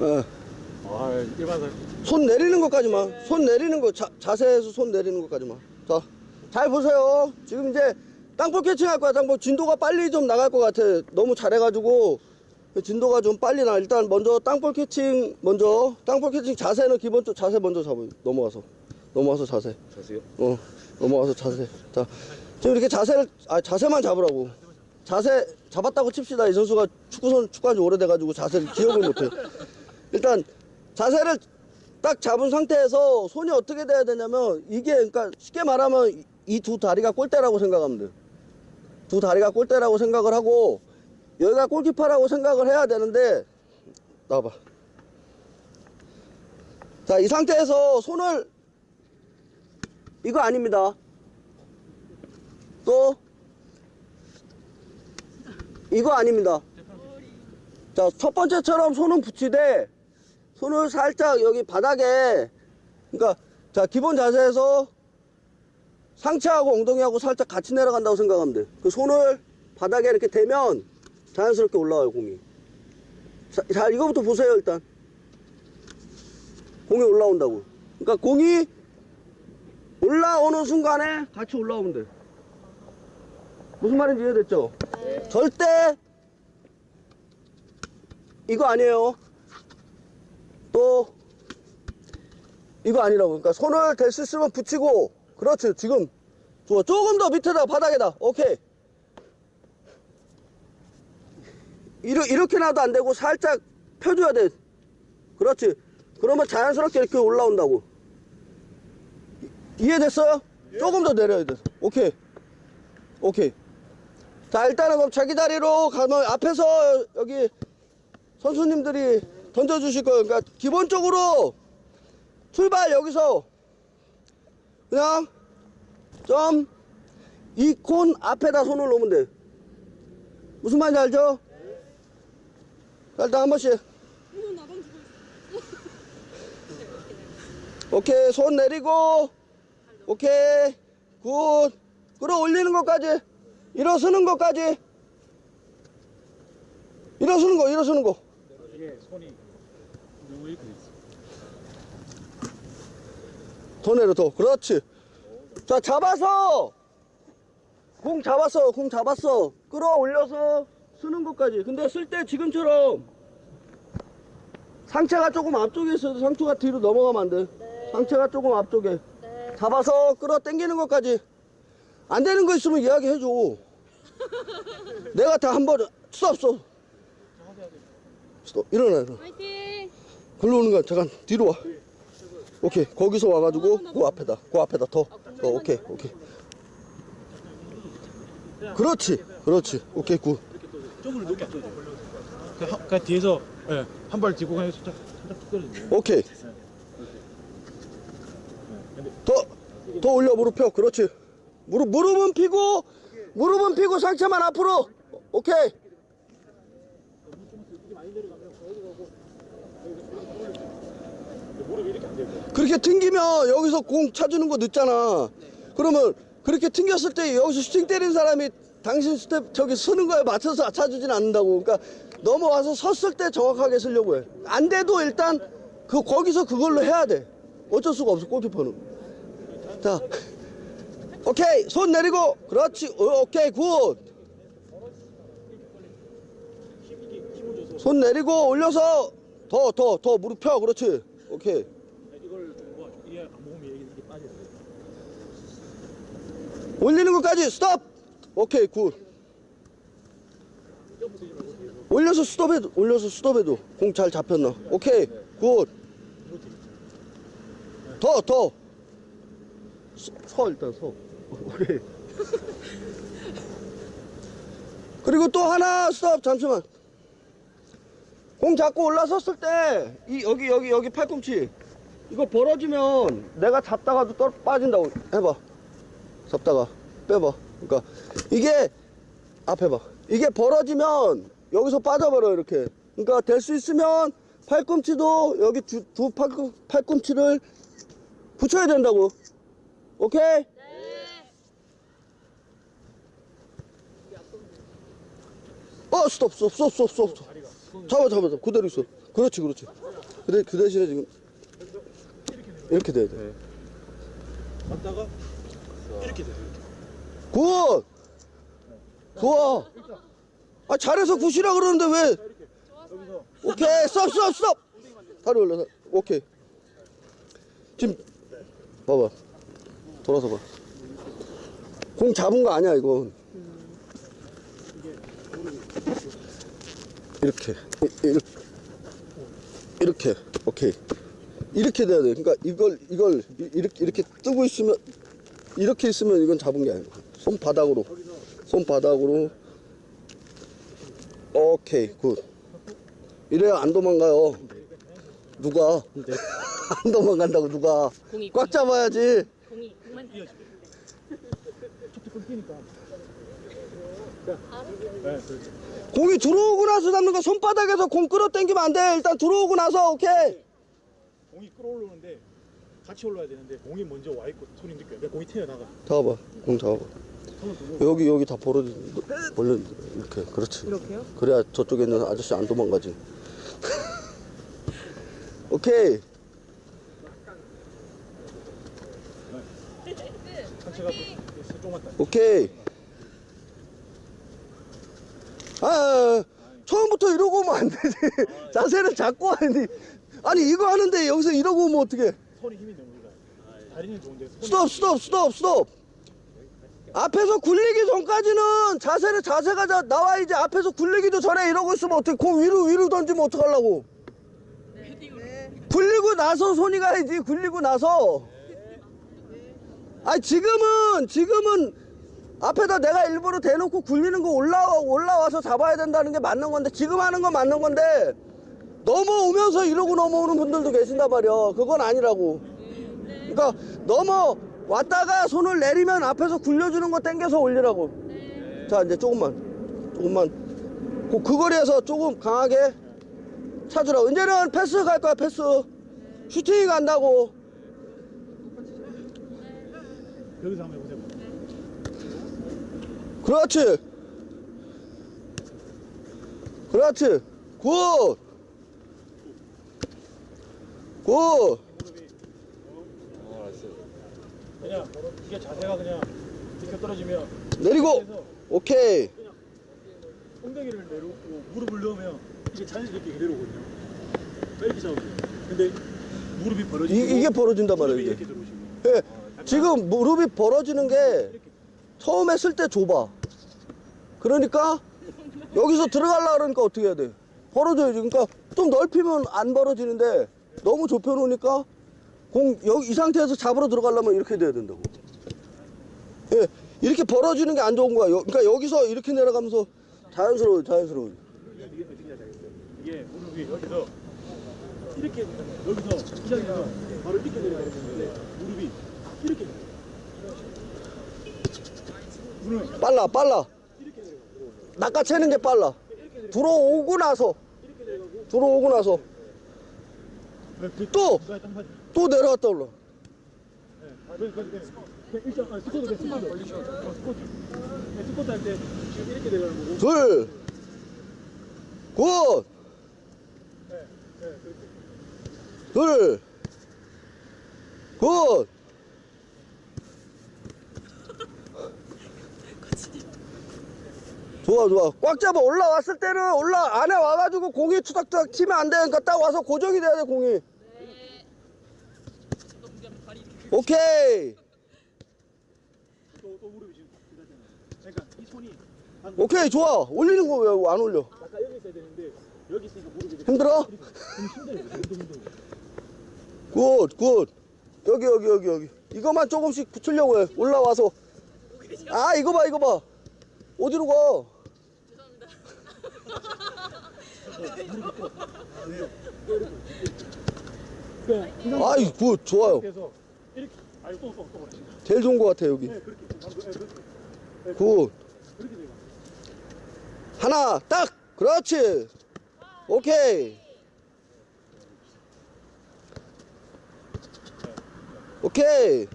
어. 아, 일반상. 손 내리는 것까지만 손 내리는 거 자, 자세에서 손 내리는 것까지만. 자잘 보세요. 지금 이제 땅볼 캐칭 할 거야. 땅볼 진도가 빨리 좀 나갈 것 같아. 너무 잘해가지고. 진도가 좀 빨리 나. 일단 먼저 땅볼 캐칭 먼저. 땅볼 캐칭 자세는 기본 적 자세 먼저 잡아요 넘어와서. 넘어와서 자세. 자세요? 어 넘어와서 자세. 자 지금 이렇게 자세를 아 자세만 잡으라고 자세 잡았다고 칩시다 이 선수가 축구선 축구한 지 오래돼가지고 자세를 기억을 못해 일단 자세를 딱 잡은 상태에서 손이 어떻게 돼야 되냐면 이게 그러니까 쉽게 말하면 이 두 다리가 골대라고 생각하면 돼. 두 다리가 골대라고 생각을 하고 여기가 골키퍼라고 생각을 해야 되는데 나와봐. 자, 이 상태에서 손을 이거 아닙니다. 또 이거 아닙니다. 자, 첫 번째처럼 손은 붙이되 손을 살짝 여기 바닥에 그러니까 자 기본 자세에서 상체하고 엉덩이하고 살짝 같이 내려간다고 생각하면 돼. 그 손을 바닥에 이렇게 대면 자연스럽게 올라와요 공이. 자, 자 이거부터 보세요 일단. 공이 올라온다고. 그러니까 공이 올라오는 순간에 같이 올라오면 돼. 무슨 말인지 이해됐죠? 절대 이거 아니에요. 또 이거 아니라고. 그러니까 손을 댈수 있으면 붙이고. 그렇지 지금. 좋아. 조금 더 밑에다 바닥에다. 오케이. 이렇게, 이렇게 놔도 안 되고 살짝 펴줘야 돼. 그렇지. 그러면 자연스럽게 이렇게 올라온다고. 이- 이해됐어요? 조금 더 내려야 돼. 오케이. 오케이 자 일단은 그럼 자기 자리로 가면 앞에서 여기 선수님들이 던져주실 거예요. 그러니까 기본적으로 출발 여기서 그냥 점 이 콘 앞에다 손을 놓으면 돼. 무슨 말인지 알죠? 자, 일단 한 번씩. 오케이 손 내리고 오케이 굿 끌어 올리는 것까지 일어서는 것까지. 일어서는 거 일어서는 거. 이게 손이. 더 내려 더. 그렇지. 자 잡아서! 공 잡았어 공 잡았어. 끌어올려서 쓰는 것까지. 근데 쓸 때 지금처럼 상체가 조금 앞쪽에 있어도 상체가 뒤로 넘어가면 안돼. 상체가 조금 앞쪽에. 잡아서 끌어 당기는 것까지. 안 되는 거 있으면 이야기해줘 내가 다 한번 스톱 스톱 스톱 일어나 일어나 화이팅! 글로 오는 거야. 잠깐 뒤로 와. 오케이. 거기서 와가지고 그 앞에다. 그 앞에다 더. 더 오케이. 오케이. 그렇지. 그렇지. 오케이 굿. 쪽으로 높게 떠줘. 그, 한- 그 뒤에서 예, 한발 뒤고 그냥 살짝 살짝 툭 떨어져. 오케이. 더. 더 올려 무릎 펴. 그렇지. 무릎 무릎은 피고 무릎은 피고 상체만 앞으로. 오케이. 그렇게 튕기면 여기서 공 차주는 거 늦잖아. 그러면 그렇게 튕겼을 때 여기서 슈팅 때린 사람이 당신 스텝 저기 서는 거에 맞춰서 차주진 않는다고. 그러니까 넘어와서 섰을 때 정확하게 쓰려고 해. 안 돼도 일단 그 거기서 그걸로 해야 돼. 어쩔 수가 없어 골키퍼는. 자, 오케이 손 내리고. 그렇지. 어, 오케이 굿. 손 내리고 올려서 더 더 더 무릎 펴. 그렇지. 오케이. 올리는 것까지. 스톱. 오케이 굿. 올려서 스톱해도 올려서 스톱해도 공 잘 잡혔나. 오케이 굿더더. 서 일단 서 오케이 그리고 또 하나 스톱 잠시만 공 잡고 올라섰을 때 이 여기 여기 여기 팔꿈치 이거 벌어지면 내가 잡다가도 떨 빠진다고 해봐 잡다가 빼봐. 그러니까 이게 앞에 봐. 이게 벌어지면 여기서 빠져버려 이렇게. 그러니까 될 수 있으면 팔꿈치도 여기 두, 두 팔꿈, 팔꿈치를 붙여야 된다고. 오케이? 어 스톱 스톱 스톱 스톱 스톱. 잡아 잡아 잡아. 그대로 있어. 그렇지 그렇지. 근데 그 대신에 지금 이렇게 돼야 돼. 갔다가 이렇게 돼요. 굿! 좋아. 아 잘해서 굿이라 그러는데 왜? 오케이 스톱 스톱 스톱! 다리 올려 다- 오케이. 지금 봐봐. 돌아서 봐공 잡은 거 아니야 이건 이렇게. 이- 이렇게 이렇게. 오케이. 이렇게 돼야 돼. 그러니까 이걸 이걸 이- 이렇게 이렇게 뜨고 있으면 이렇게 있으면 이건 잡은 게 아니고 손바닥으로. 손바닥으로. 오케이. 굿. 이래야 안 도망가요. 누가? 안 도망간다고 누가? 꽉 잡아야지. 공이 공만. 네, 그렇지. 공이 들어오고 나서 잡는 거 손바닥에서 공 끌어당기면 안 돼. 일단 들어오고 나서 오케이. 공이 끌어올라오는데 같이 올라야 되는데 공이 먼저 와 있고 손이 느껴요. 그러니까 공이 튀어나가. 잡아봐. 공 잡아봐. 여기 여기 다 벌어지. 벌려 이렇게 그렇지. 이렇게요? 그래야 저쪽에 있는 아저씨 안 도망가지. 오케이. 딱. 오케이. 아, 아, 아, 처음부터 이러고 오면 안 되지. 자세는 잡고 하니. 아니, 이거 하는데 여기서 이러고 오면 어떡해. 손에 힘이 너무 올라. 다리는 좋은데 손이 스톱, 스톱, 스톱, 스톱. 앞에서 굴리기 전까지는 자세는 자세가 자, 나와야지. 앞에서 굴리기도 전에 이러고 있으면 어떡해. 공 위로, 위로 던지면 어떡하려고. 굴리고 나서 손이 가야지. 굴리고 나서. 아니, 지금은, 지금은 앞에다 내가 일부러 대놓고 굴리는 거 올라와, 올라와서 잡아야 된다는 게 맞는 건데, 지금 하는 건 맞는 건데, 넘어오면서 이러고 넘어오는 분들도 계신단 말이야. 그건 아니라고. 그러니까 넘어 왔다가 손을 내리면 앞에서 굴려주는 거 땡겨서 올리라고. 자 이제 조금만, 조금만. 그, 그 거리에서 조금 강하게 차주라. 이제는 패스 갈 거야 패스. 슈팅이 간다고. 여기서 한번. 그렇지. 그렇지. 굿. 굿. 그냥 이게 자세가 그냥 이렇게 떨어지면 내리고. 오케이. 엉덩이를 내려오고 무릎을 넣으면 이게 자연스럽게 내려오거든요. 이렇게 잡으세요. 근데 무릎이 벌어지고 이, 이게 벌어진단 말이야 무릎이 이게. 이렇게 들어오시고 예, 지금 무릎이 벌어지는 게 처음에 쓸때 좁아. 그러니까 여기서 들어가려고 그러니까 어떻게 해야 돼? 벌어져야지. 그러니까 좀 넓히면 안 벌어지는데 너무 좁혀 놓으니까 공 여기 이 상태에서 잡으러 들어가려면 이렇게 돼야 된다고. 예, 이렇게 벌어지는 게 안 좋은 거야. 여- 그러니까 여기서 이렇게 내려가면서 자연스러워, 자연스러워. 이게 무릎이 여기서 이렇게 여기서 시작해서 바로 이렇게 내려가는 건데 무릎이 이렇게 빨라, 빨라. 낚아채는 게 빨라. 들어오고 나서, 들어오고 나서 또! 또 내려갔다 올라. 네. 아, 그래서 그래서 그냥 일정 아, 스쿼트 돼 스쿼트 어, 스쿼트 네, 스쿼트 할 때 지금 이렇게 내려가는 거고 둘, 굿, 네, 네, 그렇게 둘, 굿. 좋아, 좋아. 꽉 잡아. 올라왔을 때는 올라, 안에 와가지고 공이 투닥투닥 치면 안 돼. 그러니까 딱 와서 고정이 돼야 돼, 공이. 오케이. 오케이, 좋아. 올리는 거 왜 안 올려? 아까 여기 있어야 되는데 여기 있으니까 이렇게 힘들어? 좀 힘들어요 힘들어 힘들어 굿, 굿. 여기, 여기, 여기, 여기. 이것만 조금씩 붙이려고 해. 올라와서. 아, 이거 봐, 이거 봐. 어디로 가? 그러니까 이 상태 아이, 굿, 좋아요. 그래서 이렇게 아니 또또또 그래 제일 좋은 것 같아, 여기. 네 그렇게 굿. 돼요 하나, 딱! 그렇지! 오케이. 오케이.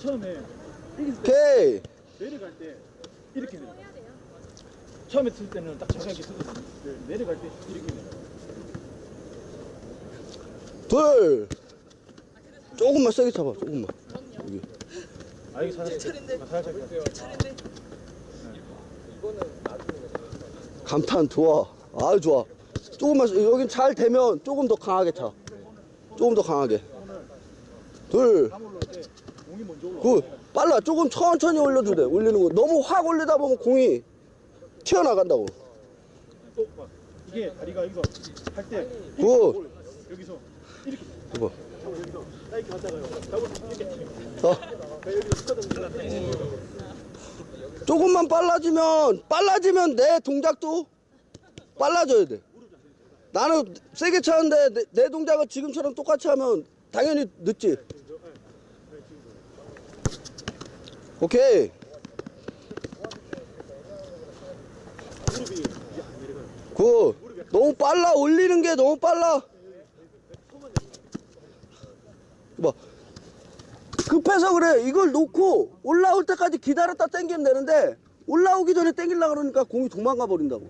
처음에 오케이. 내려갈 때 이렇게 내려 처음에 쓸 때는 딱 제가 이렇게. 네, 내려갈 때 이렇게 내려. 둘. 조금만 세게 잡아, 조금만. 여기. 아 이게 살짝. 아, 살짝. 감탄 좋아. 아유, 좋아. 조금만, 여긴 잘 되면 조금 더 강하게 차. 조금 더 강하게. 둘. 땀 올라올 때 공이 먼저 올라. 그, 빨라. 조금 천천히 올려도 돼. 올리는 거. 너무 확 올리다 보면 공이 튀어나간다고. 또 봐. 이게 다리가 여기서 할 때 굿. 여기서 이렇게 여기서. 잡고 자. 여기 스쿼트 조금만 빨라지면 빨라지면 내 동작도 빨라져야 돼. 나는 세게 차는데 내, 내 동작을 지금처럼 똑같이 하면 당연히 늦지. 오케이 이제 안 내려가요. 굿. 너무 빨라 올리는 게 너무 빨라. 봐. 급해서 그래. 이걸 놓고 올라올 때까지 기다렸다 당기면 되는데 올라오기 전에 당기려고 그러니까 공이 도망가 버린다고.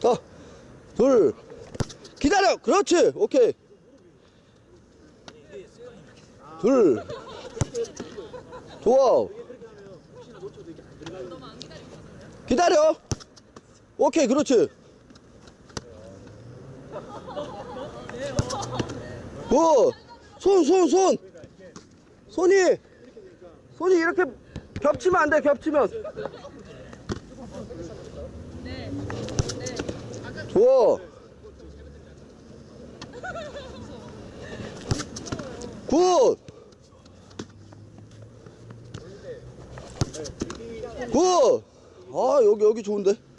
자, 둘. 기다려. 그렇지. 오케이. 둘. 좋아. 기다려. 오케이, 그렇지. 굿. 손, 손, 손. 손이, 손이 이렇게 겹치면 안 돼, 겹치면. 좋아. 굿. 굿. 아, 여기, 여기 좋은데.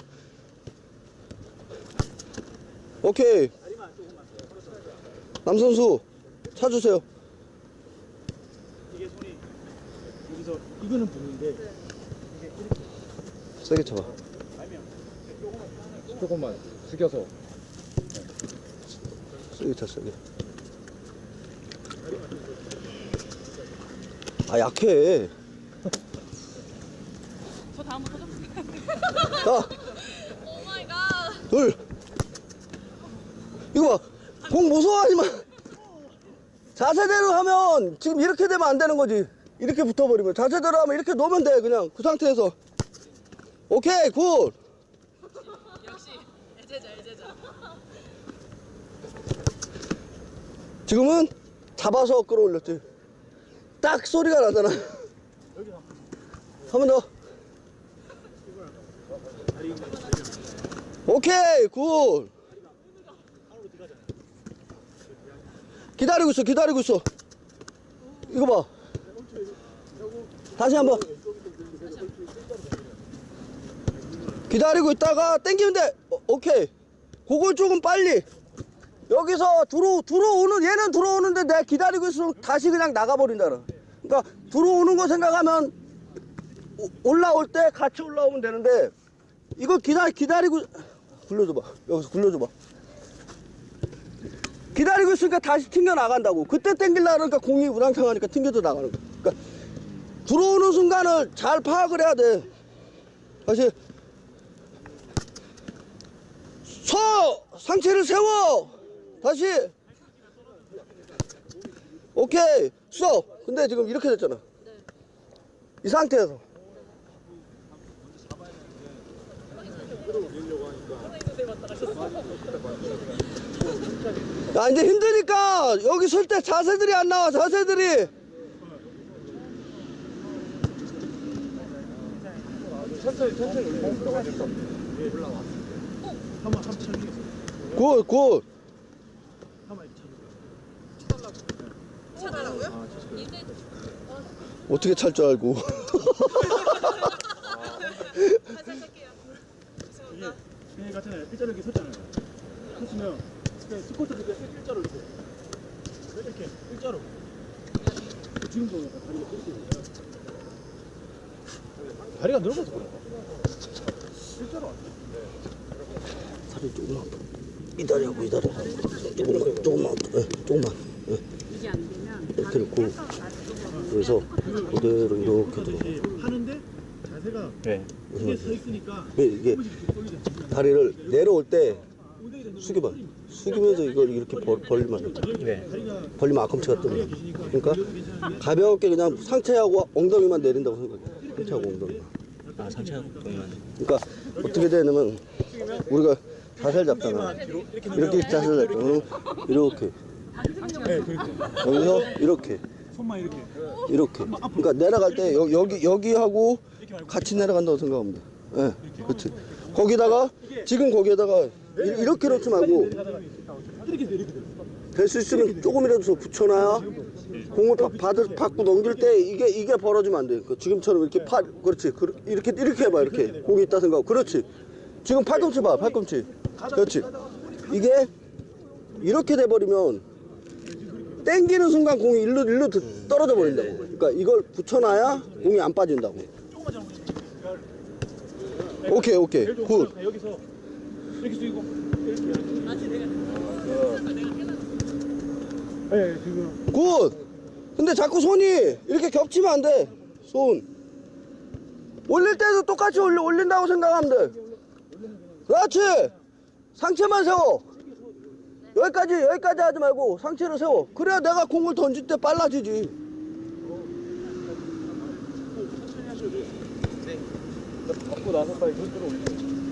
오케이. 남선수, 차주세요. 이게 손이 여기서 이거는 붙는데 세게 쳐봐. 조금만 숙여서 세게 쳐, 세게. 아, 약해. 저 다음 번 터져볼게요. 자, 오 마이 갓. 둘. 이거 봐. 공 무서워하지 마. 자세대로 하면 지금 이렇게 되면 안 되는 거지. 이렇게 붙어버리면. 자세대로 하면 이렇게 놓으면 돼. 그냥 그 상태에서. 오케이, 굿. 역시 애제자 애제자. 지금은 잡아서 끌어올렸지. 딱 소리가 나잖아. 한 번 더. 오케이, 굿. 기다리고 있어, 기다리고 있어. 이거 봐. 다시 한 번. 기다리고 있다가 땡기면 돼. 어, 오케이. 그걸 조금 빨리. 여기서 들어, 들어오는, 얘는 들어오는데 내가 기다리고 있으면 다시 그냥 나가버린다. 그러니까 들어오는 거 생각하면 오- 올라올 때 같이 올라오면 되는데 이거 기다, 기다리고, 굴려줘봐. 여기서 굴려줘봐. 기다리고 있으니까 다시 튕겨 나간다고. 그때 땡길라 그러니까 공이 우랑탕하니까 튕겨져 나가는 거야. 그러니까 들어오는 순간을 잘 파악을 해야 돼. 다시. 서! 상체를 세워! 다시! 오케이! 써! 근데 지금 이렇게 됐잖아. 이 상태에서. 야, 이제 힘드니까 여기 설 때 자세들이 안 나와, 자세들이. 천천히 천천히 올라가겠어. 예, 올라왔어. 한번 한번 쳐주겠어. 굿, 굿. 한번 이렇게 쳐주겠어. 차더라고요? 이제 어떻게 찰 줄 알고. 다시 할게요. 이게 그냥 같잖아요. 일자로 이렇게 섰잖아요. 섰으면 그냥 스쿼트 이렇게 일자로 이렇게 이렇게 일자로. 지금도 약간 다리가 이렇게. 다리가 넓어서 그래. 일자로 안 돼. 살이 조금만 더. 기다려, 기다려. 조금만, 조금만, 더. 예, 조금만. 예. 이게 안 되면 이렇게 놓고, 그래서 그대로 이렇게 들어. 하는데 자세를 상태가 네. 이게 서 있으니까 이게, 이게 이렇게 돌리잖아. 다리를 내려올 때 숙여봐. 숙이면서 이걸 이렇게 벌, 벌리면 돼. 네. 벌리면 앞꿈치가 뜨는 거야. 그러니까 가볍게 그냥 상체하고 엉덩이만 내린다고 생각해. 상체하고 엉덩이만. 아, 상체하고 보이면. 그러니까 어떻게 되냐면 우리가 자세를 잡잖아. 이렇게 자세를 잡잖아. 이렇게. 네 그렇게 여기서 이렇게. 손만 이렇게 이렇게. 그러니까 내려갈 때 여기 여기 여기하고 같이 내려간다고 돼. 예, 그렇지. 거기다가 지금 거기에다가 이- 이렇게 말고 이렇게 돼될수 있으면 조금이라도 더 붙여놔야 공을 바, 받을, 받고 넘길 때 이게 이게 벌어지면 안 돼. 그 지금처럼 이렇게 팔 그렇지. 그, 이렇게 이렇게 해봐 이렇게 공이 있다 생각하고 그렇지. 지금 팔꿈치 봐 팔꿈치. 그렇지. 이게 이렇게 돼 버리면 땡기는 순간 공이 일로 일로 드- 떨어져 버린다고. 그러니까 이걸 붙여놔야 공이 안 빠진다고. 오케이 오케이 굿. 들어 여기서 이렇게 숙이고 이렇게 네 지금 굿! 근데 자꾸 손이 이렇게 겹치면 안 돼. 손. 올릴 때도 똑같이 올리, 올린다고 생각하면 돼. 그렇지! 상체만 세워. 여기까지, 여기까지 하지 말고 상체를 세워. 그래야 내가 공을 던질 때 빨라지지. 받고 나서 빨리 전투를 올리고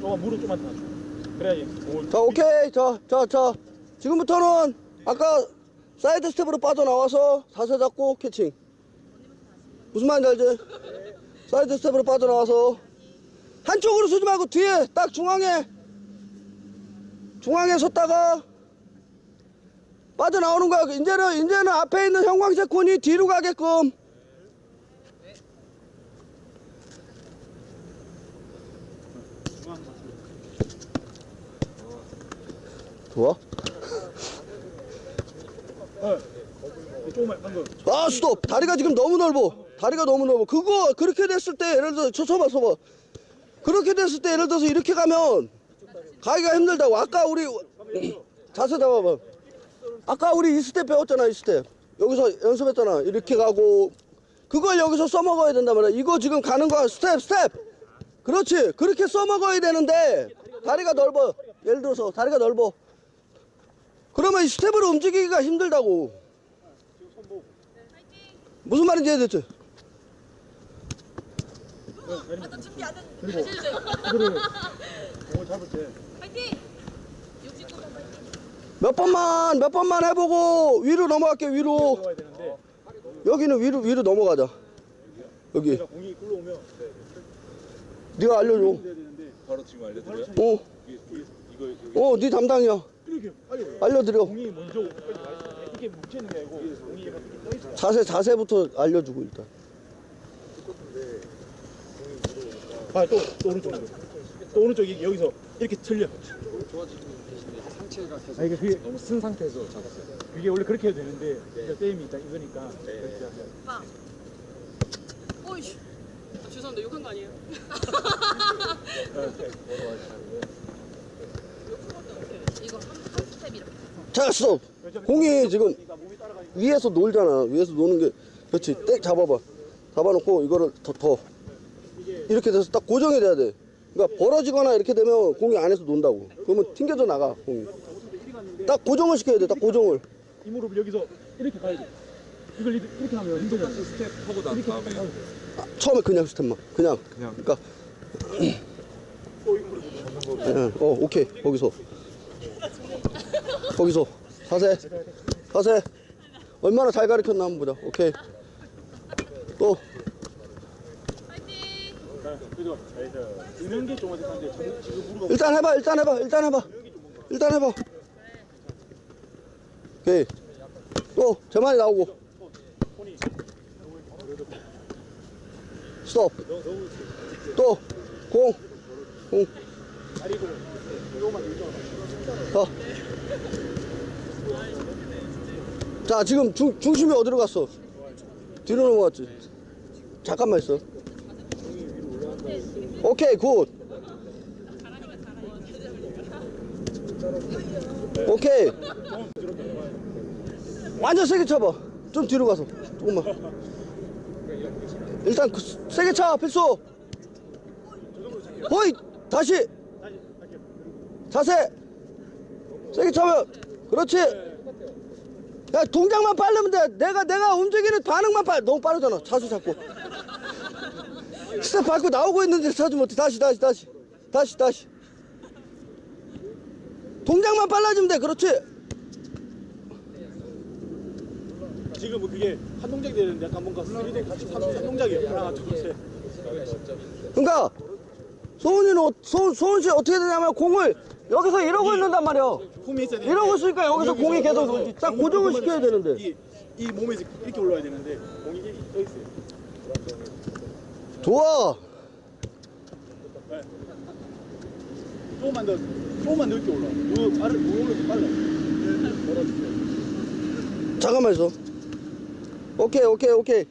네. 조금 무릎 좀만 더 그래야지 공을 자, 오케이. 자, 자, 자. 지금부터는 아까 사이드 스텝으로 빠져나와서 자세 잡고 캐칭. 무슨 말인지 알지? 사이드 스텝으로 빠져나와서 한쪽으로 서지 말고 뒤에 딱 중앙에 중앙에 섰다가 빠져나오는 거야. 이제는 이제는 앞에 있는 형광색 콘이 뒤로 가게끔. 좋아? 아 스톱! 다리가 지금 너무 넓어. 다리가 너무 넓어. 그거 그렇게 됐을 때 예를 들어 저 서봐 서봐. 그렇게 됐을 때 예를 들어서 이렇게 가면 가기가 힘들다고. 아까 우리 자세 잡아봐. 아까 우리 이 스텝 배웠잖아 이 스텝. 여기서 연습했잖아. 이렇게 가고. 그걸 여기서 써먹어야 된단 말이야. 이거 지금 가는 거야. 스텝 스텝 그렇지. 그렇게 써먹어야 되는데 다리가 넓어. 예를 들어서 다리가 넓어. 그러면 이 스텝으로 움직이기가 힘들다고. 무슨 말인지 이해됐지? 아또 준비 안 됐는데 다시 해주세요 이거를 공을 잡을 때 파이팅 69번 파이팅 몇 번만 몇 번만 해보고 위로 넘어갈게 위로. 여기는 위로 위로 넘어가자. 여기. 공이 굴러오면 네가 알려줘. 바로 지금 알려드려요? 어, 이거 이거 어, 네 담당이야. 알려드려. 공이 먼저 여기까지 와. 있어 이렇게 뭉치는 게 아니고 공이 이렇게. 떠 있어. 자세 자세부터 알려주고 일단. 아 또 또 오른쪽으로. 또 오른쪽이 여기서 이렇게 틀려. 아 이게 그게 너무 쓴 상태에서 잡았어요. 그게 원래 그렇게 해야 되는데 이제 게임이 있다 이거니까 그렇게 하세요. 빵 오이씨 아, 죄송합니다. 욕한 거 아니에요? 이거 한, 한 스텝 이렇게 자 스톱. 공이 지금 위에서 놀잖아. 위에서 노는 게 그렇지. 땡 잡아봐. 잡아놓고 이거를 더, 더. 이렇게 돼서 딱 고정이 돼야 돼. 그러니까 벌어지거나 이렇게 되면 공이 안에서 논다고. 그러면 튕겨져 나가 공이. 딱 고정을 시켜야 돼 딱 고정을. 이 무릎을 여기서 이렇게 가야 돼. 이걸 이렇게, 이렇게 하면 힘들잖아 스텝 하고 난 다음에 아, 처음에 그냥 스텝만 그냥. 그러니까 예, 어 오케이. 거기서. 거기서. 자세. 자세. 얼마나 잘 가르쳤나 한번 보자. 오케이. 또. 일단 해봐 일단 해봐 일단 해봐. 일단 해봐. 오케이. 또 제만이 나오고 스톱. 또 공공. 자. 자 지금 중, 중심이 어디로 갔어? 뒤로 넘어갔지. 잠깐만 있어. 오케이 굿. 오케이. 완전 세게 쳐봐. 좀 뒤로 가서. 조금만 일단 그, 세게 차 필수. 호이 다시. 자세. 세게 차면 그렇지. 야 동작만 빠르면 돼. 내가 내가 움직이는 반응만 빨 너무 빠르잖아 차수 잡고. 스텝 밟고 나오고 있는데 차주 못해. 다시 다시 다시. 다시 다시. 동작만 빨라지면 돼 그렇지 지금 뭐 그게 한 동작이 되는데 약간 뭔가 3대 같이 3 동작이에요. 하나, 둘, 셋. 그러니까 소은이는 어- 소, 소은 씨 어떻게 되냐면 공을 여기서 이러고 있는단 말이야 폼이 있어야 되는데 이러고 있으니까 여기서 공이 계속 딱 고정을 시켜야 되는데. 이, 이 몸에서 이렇게 올라와야 되는데 공이 이렇게 떠 있어요. 좋아 조금만 더 조금만 넓게 올라. 요 발을 무용을 빨라. 네. 잠깐만 있어 오케이 오케이 오케이